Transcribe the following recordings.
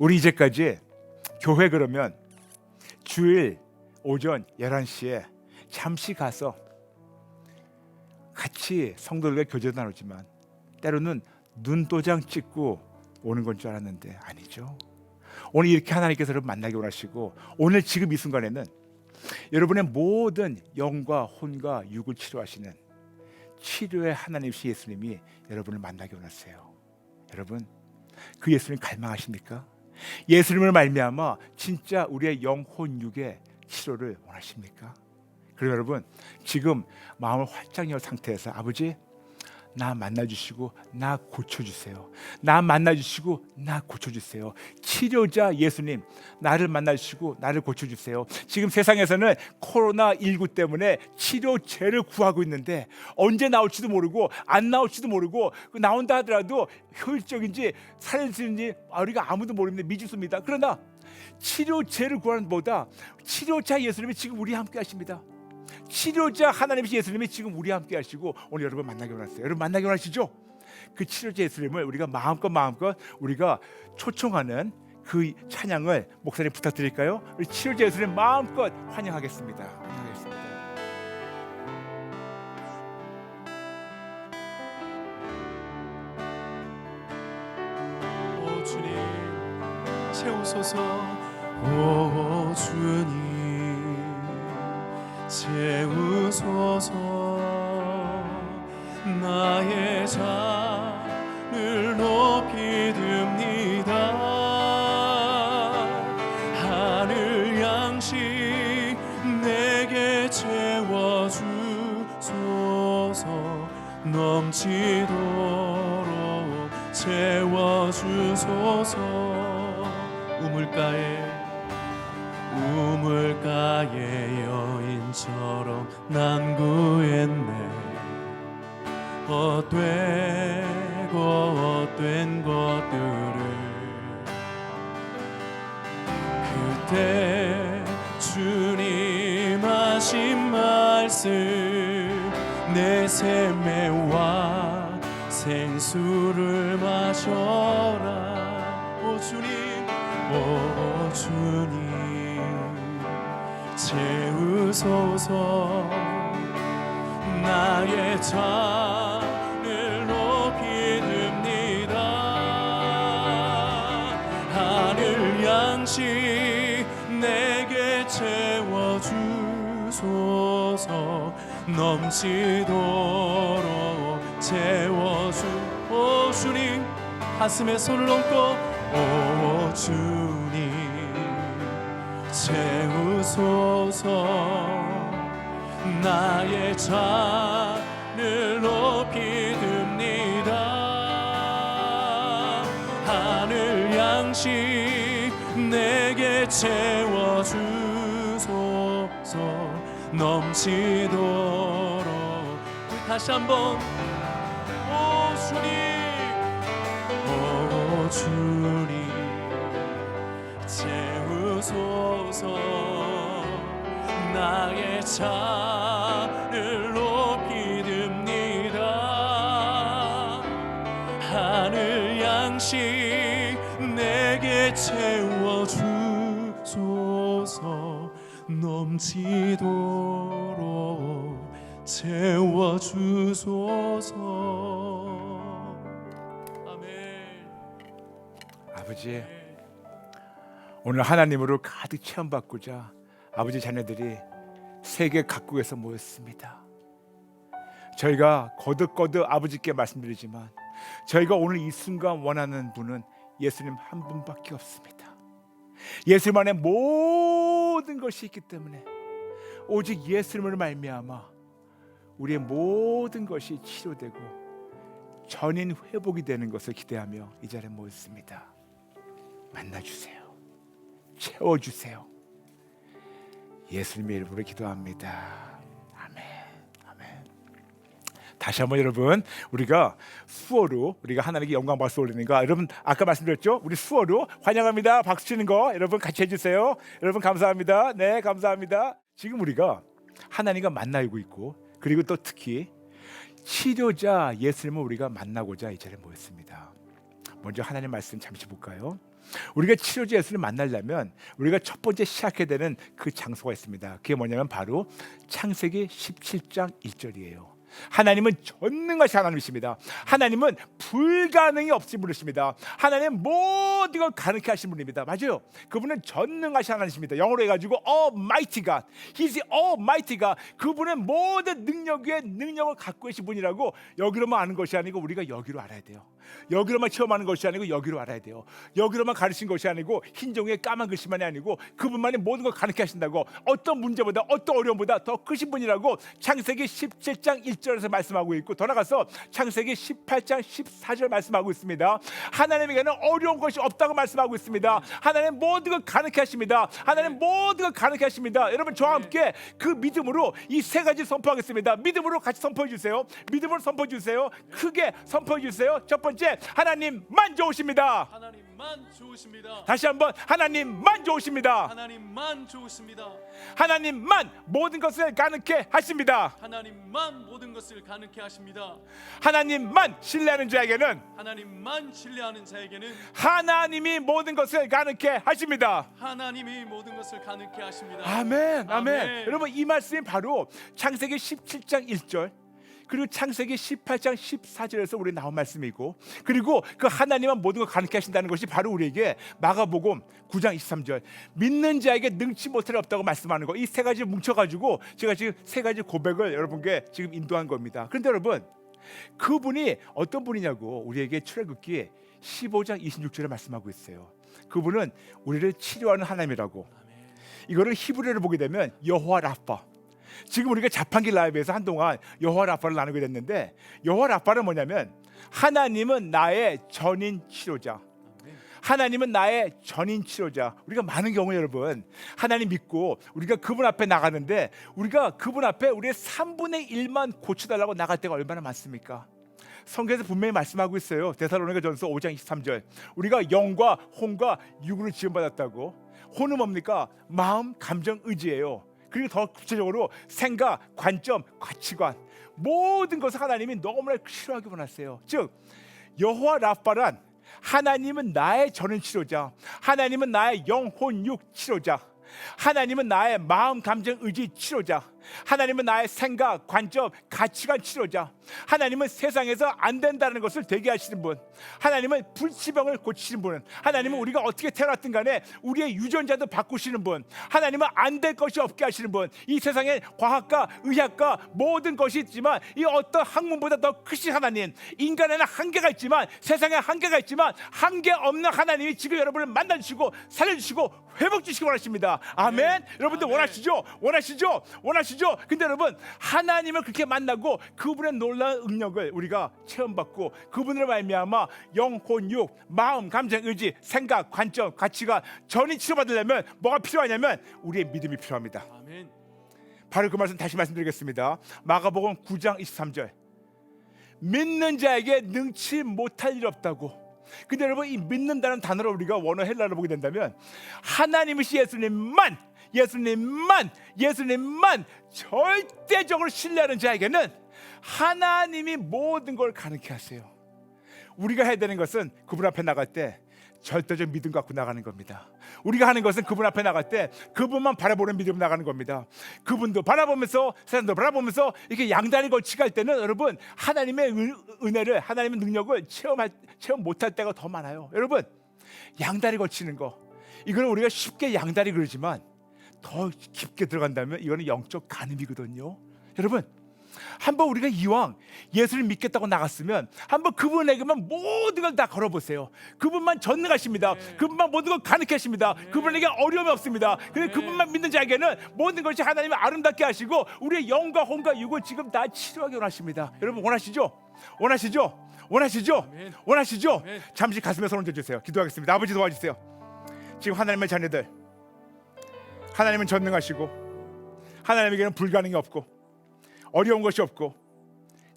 우리 이제까지 교회 그러면 주일 오전 11시에 잠시 가서 같이 성도들과 교제 나누지만 때로는 눈도장 찍고 오는 건 줄 알았는데 아니죠. 오늘 이렇게 하나님께서 여러분 만나기 원하시고 오늘 지금 이 순간에는 여러분의 모든 영과 혼과 육을 치료하시는 치료의 하나님이신 예수님이 여러분을 만나기 원하세요. 여러분 그 예수님 갈망하십니까? 예수님을 말미암아 진짜 우리의 영혼 육의 치료를 원하십니까? 그럼 여러분 지금 마음을 활짝 열 상태에서 아버지 나 만나 주시고 나 고쳐 주세요. 나 만나 주시고 나 고쳐 주세요. 치료자 예수님 나를 만나 주시고 나를 고쳐 주세요. 지금 세상에서는 코로나 19 때문에 치료제를 구하고 있는데 언제 나올지도 모르고 안 나올지도 모르고 그 나온다 하더라도 효율적인지 있는지 우리가 아무도 모릅니다. 미지수입니다. 그러나 치료제를 구하는 보다 치료자 예수님이 지금 우리 함께 하십니다. 치료자 하나님이신 예수님이 지금 우리 함께 하시고 오늘 여러분 만나기 원하세요. 여러분 만나기 원하시죠? 그 치료자 예수님을 우리가 마음껏 마음껏 우리가 초청하는 그 찬양을 목사님 부탁드릴까요? 우리 치료자 예수님 마음껏 환영하겠습니다. 환영하겠습니다. 오 주님 채우소서 오 주님 채우소서. 나의 잔을 높이 듭니다. 하늘 양식 내게 채워주소서. 넘치도록 채워주소서. 우물가에 난 구했네. 헛되고 헛된 것들을 그때 주님 하신 말씀 내 샘매와 생수를 마셔라. 오 주님 오 주님 채우소서 나의 잔을 높이 듭니다. 하늘 양식 내게 채워주소서. 넘치도록 채워주 오 주님 가슴에 손을 얹고 오 주님 채우소서 나의 잔을 높이 듭니다. 하늘 양식 내게 채워주소서. 넘치도록. 우리 다시 한번. 오 주님. 오 주님. 채우소서 나의 잔을 높이 듭니다. 하늘 양식 내게 채워주소서. 넘치도록 채워주소서. 아멘. 아버지 오늘 하나님으로 가득 체험받고자 아버지 자녀들이 세계 각국에서 모였습니다. 저희가 거듭거듭 아버지께 말씀드리지만 저희가 오늘 이 순간 원하는 분은 예수님 한 분밖에 없습니다. 예수님 안에 모든 것이 있기 때문에 오직 예수님을 말미암아 우리의 모든 것이 치료되고 전인 회복이 되는 것을 기대하며 이 자리에 모였습니다. 만나 주세요. 채워 주세요. 예수님의 이름으로 기도합니다. 다시 한번 여러분 우리가 수어로 우리가 하나님께 영광 박수 올리는 거. 여러분 아까 말씀드렸죠? 우리 수어로 환영합니다. 박수 치는 거. 여러분 같이 해 주세요. 여러분 감사합니다. 네 감사합니다. 지금 우리가 하나님과 만나고 있고 그리고 또 특히 치료자 예수님을 우리가 만나고자 이 자리에 모였습니다. 먼저 하나님 말씀 잠시 볼까요? 우리가 치료제 예수를 만나려면 우리가 첫 번째 시작해야 되는 그 장소가 있습니다. 그게 뭐냐면 바로 창세기 17장 1절이에요. 하나님은 전능하신 하나님이십니다. 하나님은 불가능이 없이 분이십니다. 하나님 모든 걸 가능케 하신 분입니다. 맞아요. 그분은 전능하신 하나님이십니다. 영어로 해가지고 Almighty God. He's Almighty God. 그분은 모든 능력 위에 능력을 갖고 계신 분이라고 여기로만 아는 것이 아니고 우리가 여기로 알아야 돼요. 여기로만 체험하는 것이 아니고 여기로 알아야 돼요. 여기로만 가르친 것이 아니고 흰 종이에 까만 글씨만이 아니고 그분만이 모든 걸 가르쳐 하신다고 어떤 문제보다 어떤 어려움보다 더 크신 분이라고 창세기 17장 1절에서 말씀하고 있고 더 나가서 창세기 18장 14절 말씀하고 있습니다. 하나님에게는 어려운 것이 없다고 말씀하고 있습니다. 하나님 모든 걸 가르쳐 하십니다. 하나님 모든 걸 가르쳐 하십니다. 여러분 저와 함께 그 믿음으로 이 세 가지 선포하겠습니다. 믿음으로 같이 선포해 주세요. 믿음으로 선포해 주세요. 크게 선포해 주세요. 첫 번째 하나님만 좋으십니다. 하나님만 좋으십니다. 다시 한번 하나님만 좋으십니다. 하나님만 좋으십니다. 하나님만 모든 것을 가능케 하십니다. 하나님만 모든 것을 가능케 하십니다. 하나님만 신뢰하는 자에게는 하나님만 신뢰하는 자에게는 하나님이 모든 것을 가능케 하십니다. 하나님이 모든 것을 가능케 하십니다. 아멘, 아멘. 아멘. 여러분 이 말씀이 바로 창세기 17장 1절 그리고 창세기 18장 14절에서 우리 나온 말씀이고 그리고 그 하나님은 모든 걸 가능케 하신다는 것이 바로 우리에게 마가복음 9장 23절 믿는 자에게 능치 못할 일 없다고 말씀하는 거 이 세 가지 뭉쳐 가지고 제가 지금 세 가지 고백을 여러분께 지금 인도한 겁니다. 그런데 여러분 그분이 어떤 분이냐고 우리에게 출애굽기 15장 26절에 말씀하고 있어요. 그분은 우리를 치료하는 하나님이라고. 이거를 히브리어를 보게 되면 여호와 라파. 지금 우리가 자판기 라이브에서 한동안 여호와 라파를 나누게 됐는데 여호와 라파는 뭐냐면 하나님은 나의 전인 치료자. 하나님은 나의 전인 치료자. 우리가 많은 경우 여러분 하나님 믿고 우리가 그분 앞에 나가는데 우리가 그분 앞에 우리의 3분의 1만 고쳐달라고 나갈 때가 얼마나 많습니까? 성경에서 분명히 말씀하고 있어요. 데살로니가 전서 5장 23절. 우리가 영과 혼과 육으로 지음받았다고. 혼은 뭡니까? 마음, 감정, 의지예요. 그리고 더 구체적으로 생각, 관점, 가치관 모든 것을 하나님이 너무나 싫어하게 원하세요. 즉 여호와 라파란 하나님은 나의 전원 치료자, 하나님은 나의 영혼 육 치료자, 하나님은 나의 마음 감정 의지 치료자, 하나님은 나의 생각 관점 가치관 치료자, 하나님은 세상에서 안 된다는 것을 되게 하시는 분, 하나님은 불치병을 고치시는 분, 하나님은 우리가 어떻게 태어났든 간에 우리의 유전자도 바꾸시는 분, 하나님은 안 될 것이 없게 하시는 분, 이 세상에 과학과 의학과 모든 것이 있지만 이 어떤 학문보다 더 크신 하나님, 인간에는 한계가 있지만 세상에 한계가 있지만 한계 없는 하나님이 지금 여러분을 만나주시고 살려주시고 회복 주시기 원하십니다. 아멘. 여러분들 아멘. 원하시죠? 원하시죠? 원하시죠? 근데 여러분 하나님을 그렇게 만나고 그분의 놀라운 능력을 우리가 체험받고 그분으로 말미암아 영혼 육 마음 감정 의지 생각 관점 가치가 전이 치료받으려면 뭐가 필요하냐면 우리의 믿음이 필요합니다. 아멘. 바로 그 말씀 다시 말씀드리겠습니다. 마가복음 9장 23절. 믿는 자에게 능치 못할 일 없다고. 근데 여러분 이 믿는다는 단어를 우리가 원어 헬라로 보게 된다면 하나님이시 예수님만 예수님만 예수님만 절대적으로 신뢰하는 자에게는 하나님이 모든 걸 가능케 하세요. 우리가 해야 되는 것은 그분 앞에 나갈 때 절대적 믿음 갖고 나가는 겁니다. 우리가 하는 것은 그분 앞에 나갈 때 그분만 바라보는 믿음 나가는 겁니다. 그분도 바라보면서 세상도 바라보면서 이렇게 양다리 걸치고 할 때는 여러분 하나님의 은, 은혜를 하나님의 능력을 체험할 체험 못할 때가 더 많아요. 여러분 양다리 걸치는 거 이거는 우리가 쉽게 양다리 그러지만 더 깊게 들어간다면 이거는 영적 간음이거든요. 여러분 한번 우리가 이왕 예수를 믿겠다고 나갔으면 한번 그분에게만 모든 걸 다 걸어보세요. 그분만 전능하십니다. 네. 그분만 모든 걸 가능케 하십니다. 그분에게 어려움이 없습니다. 근데 네. 그분만 믿는 자에게는 모든 것이 하나님이 아름답게 하시고 우리의 영과 혼과 육을 지금 다 치료하게 원하십니다. 여러분 원하시죠? 원하시죠? 원하시죠? 아멘. 원하시죠? 아멘. 잠시 가슴에 손을 얹어주세요. 기도하겠습니다. 아버지 도와주세요. 지금 하나님의 자녀들 하나님은 전능하시고 하나님에게는 불가능이 없고 어려운 것이 없고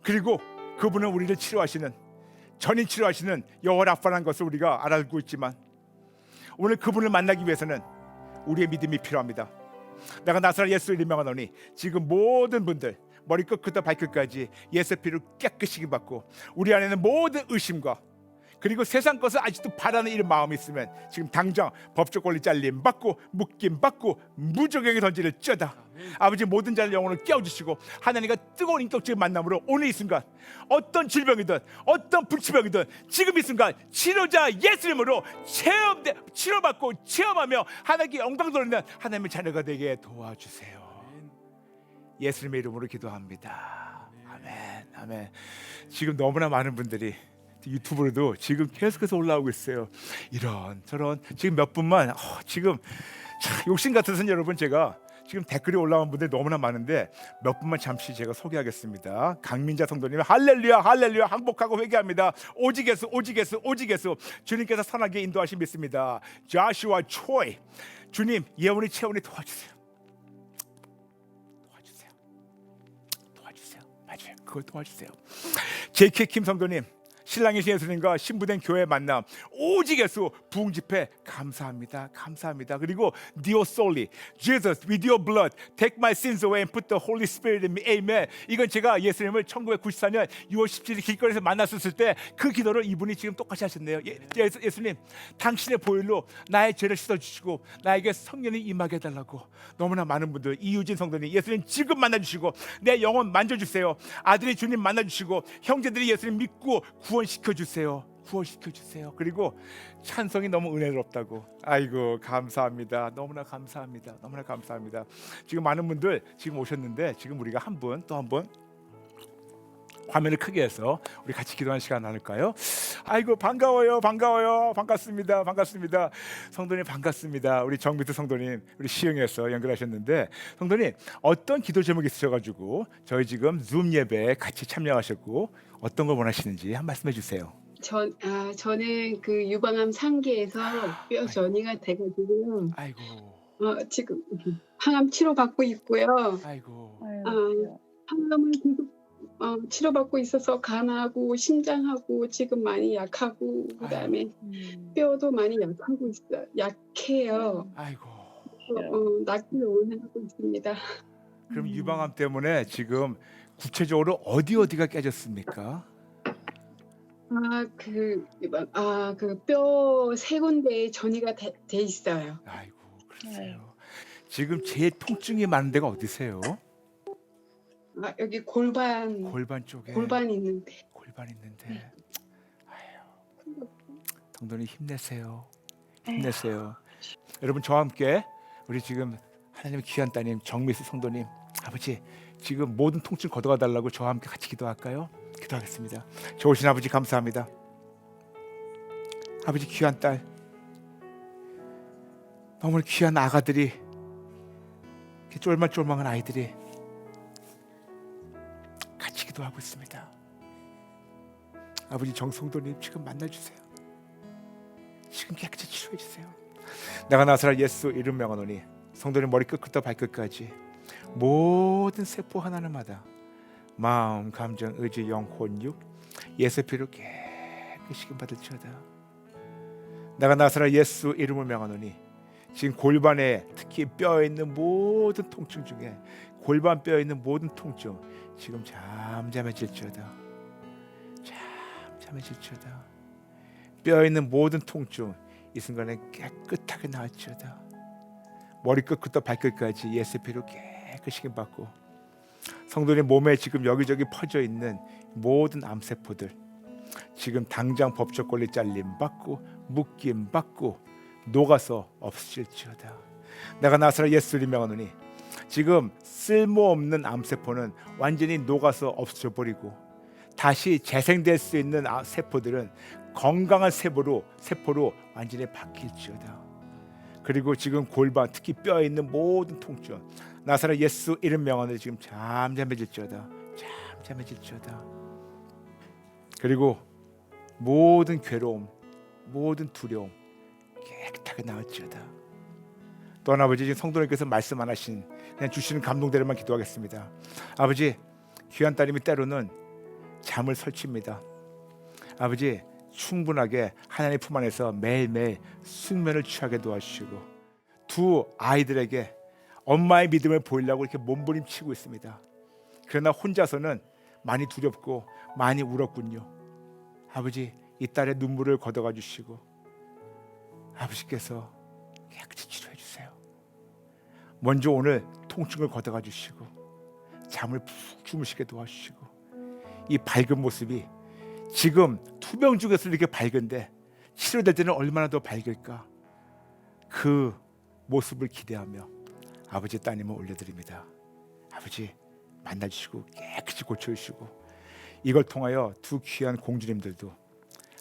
그리고 그분은 우리를 치료하시는 전인 치료하시는 여호와 라파라는 것을 우리가 알고 있지만 오늘 그분을 만나기 위해서는 우리의 믿음이 필요합니다. 내가 나사렛 예수를 임명하노니 지금 모든 분들 머리 끝부터 발끝까지 예수 피로 깨끗이 받고 우리 안에는 모든 의심과 그리고 세상 것을 아직도 바라는 이런 마음이 있으면 지금 당장 법적 권리 잘림 받고 묶임 받고 무적행에 던지를 쩌다 아버지 모든 자를 영혼을 깨워주시고 하나님과 뜨거운 인격적인 만남으로 오늘 이 순간 어떤 질병이든 어떤 불치병이든 지금 이 순간 치료자 예수님으로 체험돼 치료받고 체험하며 하나님께 영광 돌리는 하나님의 자녀가 되게 도와주세요. 예수님의 이름으로 기도합니다. 아멘, 아멘. 지금 너무나 많은 분들이 유튜브로도 지금 계속해서 올라오고 있어요. 이런 저런 지금 몇 분만 어, 지금 참 욕심 같아서는 여러분 제가 지금 댓글이 올라온 분들 너무나 많은데 몇 분만 잠시 제가 소개하겠습니다. 강민자 성도님 할렐루야 할렐루야 항복하고 회개합니다. 오직 예수 오직 예수 오직 예수 주님께서 선하게 인도하심 믿습니다. 자슈아 초이 주님 예원이 채원이 도와주세요. 도와주세요. 도와주세요. 맞아요. 그걸 도와주세요. 제이케 킴 성도님 신랑이신 예수님과 신부된 교회 만남 오직 예수 부흥 집회 감사합니다. 감사합니다. 그리고 디오 솔리 Jesus with your blood take my sins away and put the Holy Spirit in me. Amen. 이건 제가 예수님을 1994년 6월 17일 길거리에서 만났었을 때 그 기도를 이분이 지금 똑같이 하셨네요. 예, 예수, 예수님 당신의 보혈로 나의 죄를 씻어 주시고 나에게 성령이 임하게 해달라고 너무나 많은 분들 이유진 성도님 예수님 지금 만나 주시고 내 영혼 만져 주세요. 아들이 주님 만나 주시고 형제들이 예수님 믿고 구 원시켜 주세요. 구원시켜 주세요. 그리고 찬송이 너무 은혜롭다고. 아이고 감사합니다. 너무나 감사합니다. 너무나 감사합니다. 지금 많은 분들 지금 오셨는데 지금 우리가 한 분 또 한 분 화면을 크게 해서 우리 같이 기도하는 시간 나눌까요? 아이고 반가워요, 반가워요, 반갑습니다, 반갑습니다. 성도님 반갑습니다. 우리 정미트 성도님 우리 시흥에서 연결하셨는데 성도님 어떤 기도 제목 있으셔가지고 저희 지금 줌 예배에 같이 참여하셨고 어떤 걸 원하시는지 한 말씀해 주세요. 전, 아, 저는 그 유방암 상기에서 뼈 전이가 돼가지고 아이고, 어, 지금 항암 치료 받고 있고요. 아이고, 아, 항암을 계속 어, 치료받고 있어서 간하고 심장하고 지금 많이 약하고 그다음에 뼈도 많이 약하고 있어요. 약해요. 아이고. 어, 어, 낫기를 원하고 있습니다. 그럼 유방암 때문에 지금 구체적으로 어디 어디가 깨졌습니까? 아, 그, 아, 그 뼈 세 군데에 전이가 돼, 돼 있어요. 아이고, 그러세요. 지금 제일 통증이 많은 데가 어디세요? 아, 여기 골반, 골반 쪽에. 골반 있는데. 골반 있는데. 아유. 동동이 힘내세요. 힘내세요. 여러분 저와 함께 우리 지금 하나님의 귀한 따님 정미수 성도님 아버지 지금 모든 통증 걷어가 달라고 저와 함께 같이 기도할까요? 기도하겠습니다. 좋으신 아버지 감사합니다. 아버지 귀한 딸 너무 귀한 아가들이 쫄만쫄만한 아이들이 같이 기도하고 있습니다. 아버지 정성도님 지금 만나주세요. 지금 깨끗이 치료해 주세요. 내가 나사라 예수 이름 명하노니 성도님 머리 끝부터 발끝까지 모든 세포 하나하나마다 마음, 감정, 의지, 영, 혼 육 예수 피로 깨끗이 받을지어다. 내가 나사라 예수 이름을 명하노니 지금 골반에 특히 뼈에 있는 모든 통증 중에 골반 뼈에 있는 모든 통증 지금 잠잠해질지어다. 잠잠해질지어다. 뼈에 있는 모든 통증 이 순간에 깨끗하게 나을지어다. 머리끝부터 발끝까지 예수 피로 깨끗 이 받고 성도님 몸에 지금 여기저기 퍼져 있는 모든 암세포들 지금 당장 법적 권리 잘림 받고 묶임 받고 녹아서 없어질지어다. 내가 나사라 예수를 명하노니 지금 쓸모없는 암세포는 완전히 녹아서 없어져 버리고 다시 재생될 수 있는 아- 세포들은 건강한 세포로 세포로 완전히 바뀔지어다. 그리고 지금 골반 특히 뼈에 있는 모든 통증 나사라 예수 이름 명하노니 지금 잠잠해질지어다. 잠잠해질지어다. 그리고 모든 괴로움, 모든 두려움 깨끗하게 나을지어다. 또한 아버지 지금 성도님께서 말씀 안 하신 그냥 주시는 감동대로만 기도하겠습니다. 아버지 귀한 따님이 때로는 잠을 설칩니다. 아버지 충분하게 하나님 품 안에서 매일매일 숙면을 취하게 도와주시고 두 아이들에게 엄마의 믿음을 보이려고 이렇게 몸부림치고 있습니다. 그러나 혼자서는 많이 두렵고 많이 울었군요. 아버지 이 딸의 눈물을 걷어가 주시고 아버지께서 깨끗이 치료해 주세요. 먼저 오늘 통증을 걷어가 주시고 잠을 푹 주무시게 도와주시고 이 밝은 모습이 지금 투병 중에서 이렇게 밝은데 치료될 때는 얼마나 더 밝을까 그 모습을 기대하며 아버지 따님을 올려드립니다. 아버지 만나주시고 깨끗이 고쳐주시고 이걸 통하여 두 귀한 공주님들도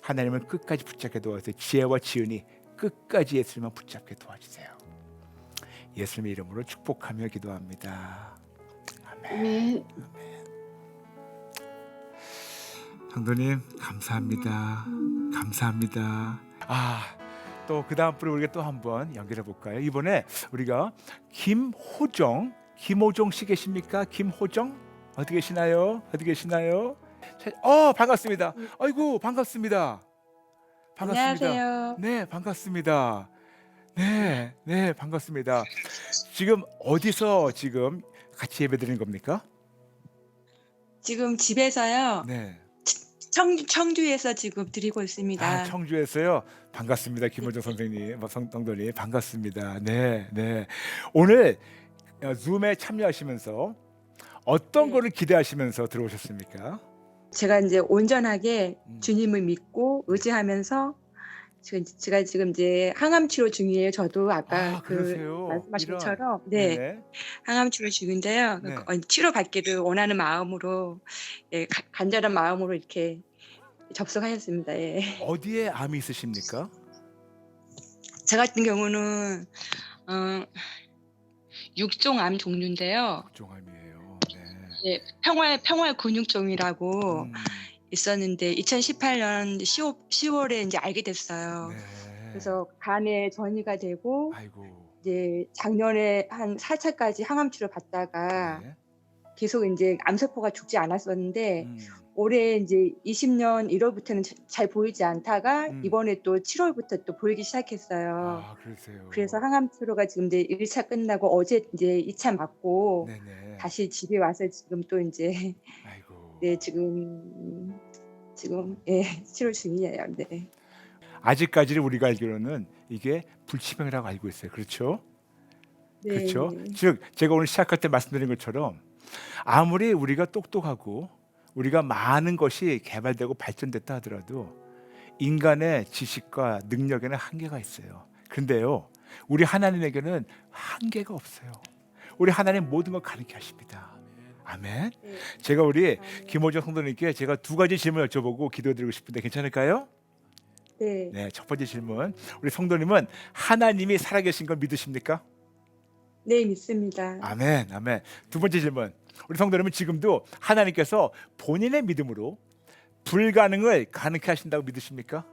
하나님을 끝까지 붙잡게 도와주세요. 지혜와 지은이 끝까지 예수님만 붙잡게 도와주세요. 예수님의 이름으로 축복하며 기도합니다. 아멘. 네. 성도님 감사합니다. 감사합니다. 아, 또 그 다음 분을 우리가 또 한번 연결해 볼까요? 이번에 우리가 김호정, 김호정 씨 계십니까? 김호정 어디 계시나요? 어디 계시나요? 자, 어 반갑습니다. 아이고 반갑습니다. 반갑습니다. 안녕하세요. 네 반갑습니다. 네, 네 반갑습니다. 지금 어디서 지금 같이 예배드리는 겁니까? 지금 집에서요. 네. 청, 청주에서 지금 드리고 있습니다. 아, 청주에서요. 반갑습니다. 김호정 선생님, 뭐 성- 성도님 반갑습니다. 네, 네. 오늘 어, 줌에 참여하시면서 어떤 네. 거를 기대하시면서 들어오셨습니까? 제가 이제 온전하게 음. 주님을 믿고 의지하면서 지금 제가 지금 이제 항암 치료 중이에요. 저도 아까 아, 그 그러세요. 말씀하신 이런. 것처럼 네, 네네. 항암 치료 중인데요. 네. 어, 치료 받기를 원하는 마음으로 예, 가- 간절한 마음으로 이렇게 접속하였습니다. 예. 어디에 암이 있으십니까? 저 같은 경우는 어, 육종암 종류인데요. 종암이에요. 네. 예, 평활 평활 근육종이라고 음, 있었는데 2018년 10월, 10월 에 이제 알게 됐어요. 네. 그래서 간에 전이가 되고 아이고. 이제 작년에 한 4차까지 항암 치료 받다가 네. 계속 이제 암세포가 죽지 않았었는데 음, 올해 이제 20년 1월부터는 잘 보이지 않다가 음. 이번에 또 7월부터 또 보이기 시작했어요. 아. 그래서 항암 치료가 지금 이제 1차 끝나고 어제 이제 2차 맞고 네네. 다시 집에 와서 지금 또 이제 아이고. 네 지금 지금 예 치료 중이에요. 네. 아직까지는 우리가 알기로는 이게 불치병이라고 알고 있어요. 그렇죠? 네. 그렇죠. 즉 제가 오늘 시작할 때 말씀드린 것처럼 아무리 우리가 똑똑하고 우리가 많은 것이 개발되고 발전됐다 하더라도 인간의 지식과 능력에는 한계가 있어요. 근데요, 우리 하나님에게는 한계가 없어요. 우리 하나님 모든 걸 가르쳐 하십니다. 아멘. 네. 제가 우리. 김호정 성도님께 제가 두 가지 질문 여쭤보고 기도드리고 싶은데 괜찮을까요? 네. 네, 첫 번째 질문. 우리 성도님은 하나님이 살아계신 걸 믿으십니까? 네, 믿습니다. 아멘, 아멘. 두 번째 질문. 우리 성도님은 지금도 하나님께서 본인의 믿음으로 불가능을 가능케 하신다고 믿으십니까?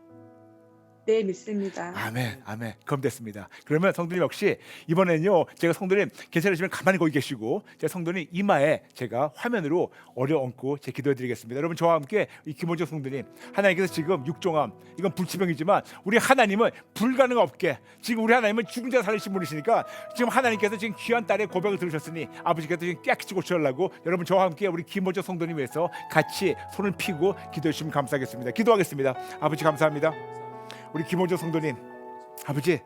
네, 믿습니다. 아멘, 아멘. 그럼 됐습니다. 그러면 성도님 역시 이번에는요, 제가 성도님 괜찮으시면 가만히 거기 계시고, 제가 성도님 이마에 제가 화면으로 어려얹고 제 기도해드리겠습니다. 여러분 저와 함께 이 김호정 성도님, 하나님께서 지금 육종암, 이건 불치병이지만 우리 하나님은 불가능 없게 지금 우리 하나님은 죽은 자 살리신 분이시니까 지금 하나님께서 지금 귀한 딸의 고백을 들으셨으니 아버지께서 지금 깨끗이 고쳐달라고 여러분 저와 함께 우리 김호정 성도님 위해서 같이 손을 피고 기도해 주시면 감사하겠습니다. 기도하겠습니다. 아버지 감사합니다. 우리 김호정 성도님 아버지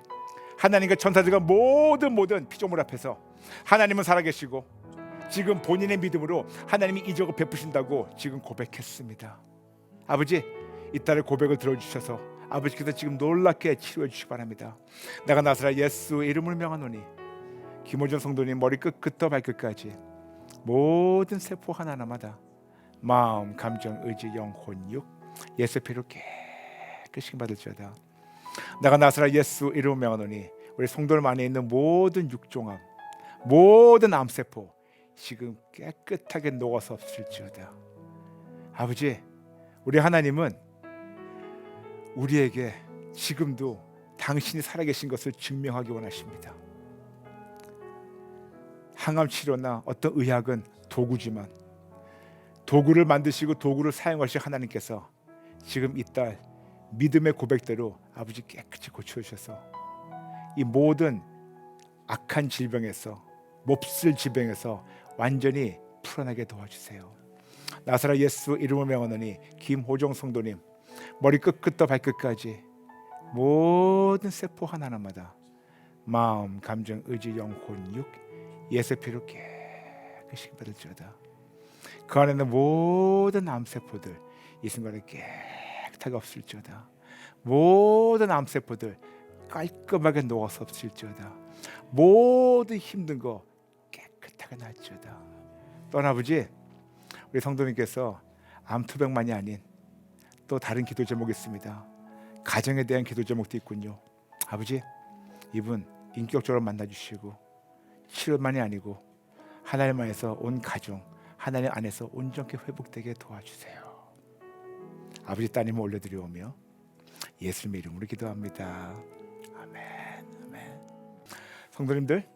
하나님과 천사들과 모든 모든 피조물 앞에서 하나님은 살아계시고 지금 본인의 믿음으로 하나님이 이적을 베푸신다고 지금 고백했습니다. 아버지 이 딸의 고백을 들어주셔서 아버지께서 지금 놀랍게 치료해 주시기 바랍니다. 내가 나사라 예수 이름을 명하노니 김호정 성도님 머리 끝부터 발끝까지 모든 세포 하나하나마다 마음, 감정, 의지, 영혼, 육 예수 피로 깨 끗이 받을지어다. 내가 나사라 예수 이름을 명하노니 우리 성도들 안에 있는 모든 육종암, 모든 암세포 지금 깨끗하게 녹아서 없을지어다. 아버지, 우리 하나님은 우리에게 지금도 당신이 살아계신 것을 증명하기 원하십니다. 항암 치료나 어떤 의학은 도구지만 도구를 만드시고 도구를 사용하실 하나님께서 지금 이딸 믿음의 고백대로 아버지 깨끗이 고쳐 주셔서 이 모든 악한 질병에서 몹쓸 질병에서 완전히 풀어나게 도와주세요. 나사라 예수 이름을 명하노니 김호정 성도님 머리 끝끝부터 발끝까지 모든 세포 하나하나마다 마음, 감정, 의지, 영혼, 육 예수 피로 깨끗이 받을지어다. 그 안에 있는 모든 암세포들 이 순간에 깨끗 하게 없을지어다. 모든 암세포들 깔끔하게 녹아서 없을지어다. 모든 힘든 거 깨끗하게 날지어다. 떠나보지 우리 성도님께서 암투병만이 아닌 또 다른 기도 제목이 있습니다. 가정에 대한 기도 제목도 있군요. 아버지 이분 인격적으로 만나 주시고 치료만이 아니고 하나님 안에서 온 가정 하나님 안에서 온전히 회복되게 도와주세요. 아버지 따님을 올려드리오며 예수님의 이름으로 기도합니다. 아멘. 아멘. 성도님들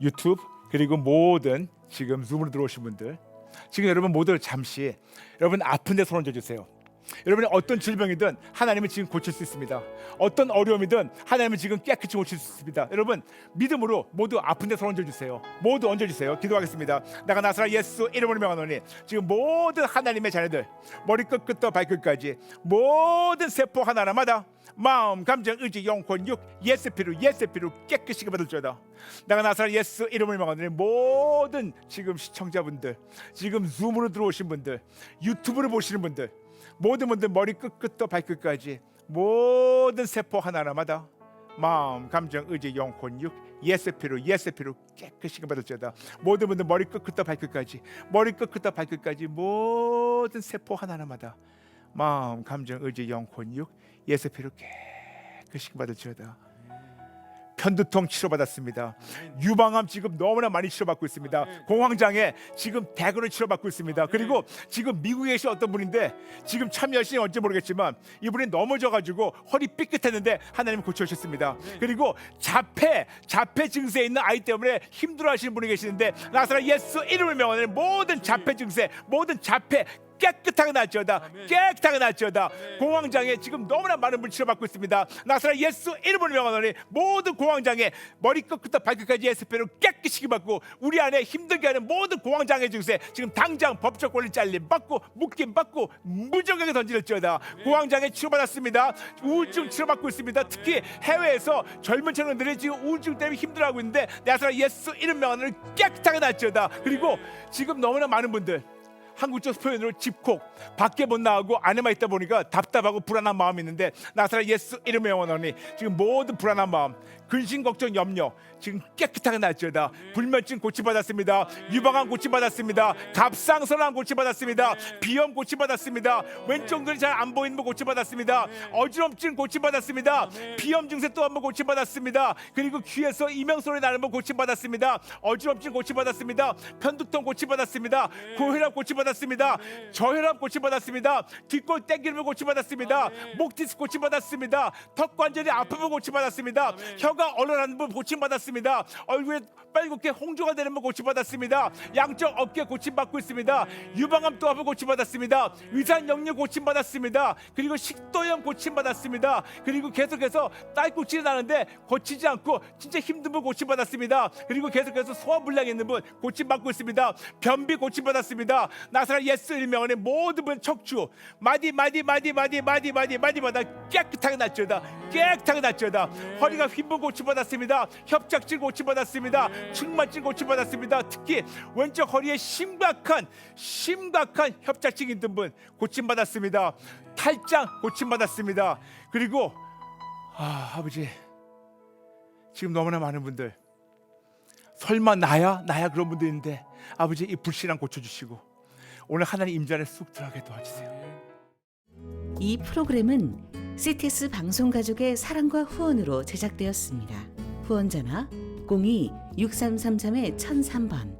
유튜브 그리고 모든 지금 줌으로 들어오신 분들 지금 여러분 모두 잠시 여러분 아픈 데 손 얹어 주세요. 여러분이 어떤 질병이든 하나님은 지금 고칠 수 있습니다. 어떤 어려움이든 하나님은 지금 깨끗이 고칠 수 있습니다. 여러분 믿음으로 모두 아픈 데 손 얹어 주세요. 모두 얹어 주세요. 기도하겠습니다. 내가 나사라 예수 이름으로 명하노니 지금 모든 하나님의 자녀들 머리끝 끝부터 발끝까지 모든 세포 하나하나마다 마음, 감정, 의지, 영혼, 육 예수 피로 예수 피로 깨끗이 받을지어다. 내가 나사라 예수 이름을 명하노니 모든 지금 시청자분들, 지금 줌으로 들어오신 분들, 유튜브를 보시는 분들, 모든 분들 머리 끝끝부터 발끝까지 모든 세포 하나하나마다 마음, 감정, 의지, 영혼, 육 예수 피로 예수 피로 깨끗이 받을지어다. 모든 분들 머리 끝끝부터 발끝까지 머리 끝끝부터 발끝까지 모든 세포 하나하나마다 마음, 감정, 의지, 영혼, 육 예수 피로 깨끗이 받을지어다. 편두통 치료받았습니다. 유방암 지금 너무나 많이 치료받고 있습니다. 공황장애 지금 대거를 치료받고 있습니다. 그리고 지금 미국에 계신 어떤 분인데 지금 참 열심히 언제 모르겠지만 이분이 넘어져가지고 허리 삐끗했는데 하나님 고쳐주셨습니다. 그리고 자폐 자폐 증세에 있는 아이 때문에 힘들어하시는 분이 계시는데 나사라 예수 이름을 명하는 모든 자폐 증세 모든 자폐 깨끗하게 낫지어다. 깨끗하게 낫지어다. 공황장애 지금 너무나 많은 분 치료받고 있습니다. 나사라 예수 이름으로 명하노니 모든 공황장애 머리 끝부터 발끝까지 예수표로 깨끗이 받고 우리 안에 힘들게 하는 모든 공황장애 증세 지금 당장 법적 권리 잘림 받고 묶임 받고 무정하게 던질지어다. 공황장애 치료받았습니다. 우울증 치료받고 있습니다. 특히 해외에서 젊은 청년들이 지금 우울증 때문에 힘들어하고 있는데 나사라 예수 이름 명하노니 깨끗하게 낫지어다. 그리고 지금 너무나 많은 분들 한국적 표현으로 집콕 밖에 못 나가고 안에만 있다 보니까 답답하고 불안한 마음이 있는데 나사라 예수 이름의 영원하니 지금 모든 불안한 마음 근심 걱정 염려 지금 깨끗하게 낫지어다. 불면증 고치받았습니다. 유방암 고치받았습니다. 갑상선암 고치받았습니다. 비염 고치받았습니다. 왼쪽 눈이 잘 안 보이는 거 고치받았습니다. 어지럼증 고치받았습니다. 비염 증세 또 한 번 고치받았습니다. 그리고 귀에서 이명 소리 나는 번 고치받았습니다. 어지럼증 고치받았습니다. 편두통 고치받았습니다. 고혈압 고치받았습니다. 저혈압 고치받았습니다. 뒷골 땡기는 고치받았습니다. 목 디스크 고치받았습니다. 턱 관절이 아프면 고치받았습니다. 혀가 얼얼한 분 고침받았습니다 얼굴에 빨갛게 홍조가 되는 분 고침받았습니다. 양쪽 어깨 고침받고 있습니다. 유방암 또 한번 고침받았습니다. 위산 역류 고침받았습니다. 그리고 식도염 고침받았습니다. 그리고 계속해서 딸꾹질이 나는데 고치지 않고 진짜 힘든 분 고침받았습니다. 그리고 계속해서 소화불량 있는 분 고침받고 있습니다. 변비 고침받았습니다. 나사라 예수 일명원의 모든 분 척추 마디 마디 마디 마디 마디 마디 마디마다 깨끗하게 낫지어다 깨끗하게 낫지어다. 허리가 흰분 고침받았습니다. 협착 질 고침받았습니다. 측만증 고침받았습니다. 특히 왼쪽 허리에 심각한 심각한 협착증 있는 분 고침받았습니다. 탈장 고침받았습니다. 그리고 아 아버지. 지금 너무나 많은 분들. 설마 나야? 나야 그런 분들 있는데 아버지 이 불신앙 고쳐주시고 오늘 하나님 임자를 쑥 들어가게 도와주세요. 이 프로그램은 CTS 방송 가족의 사랑과 후원으로 제작되었습니다. 후원전화 02-6333-1003번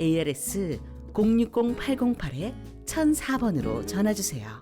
ARS 060-808-1004번으로 전화 주세요.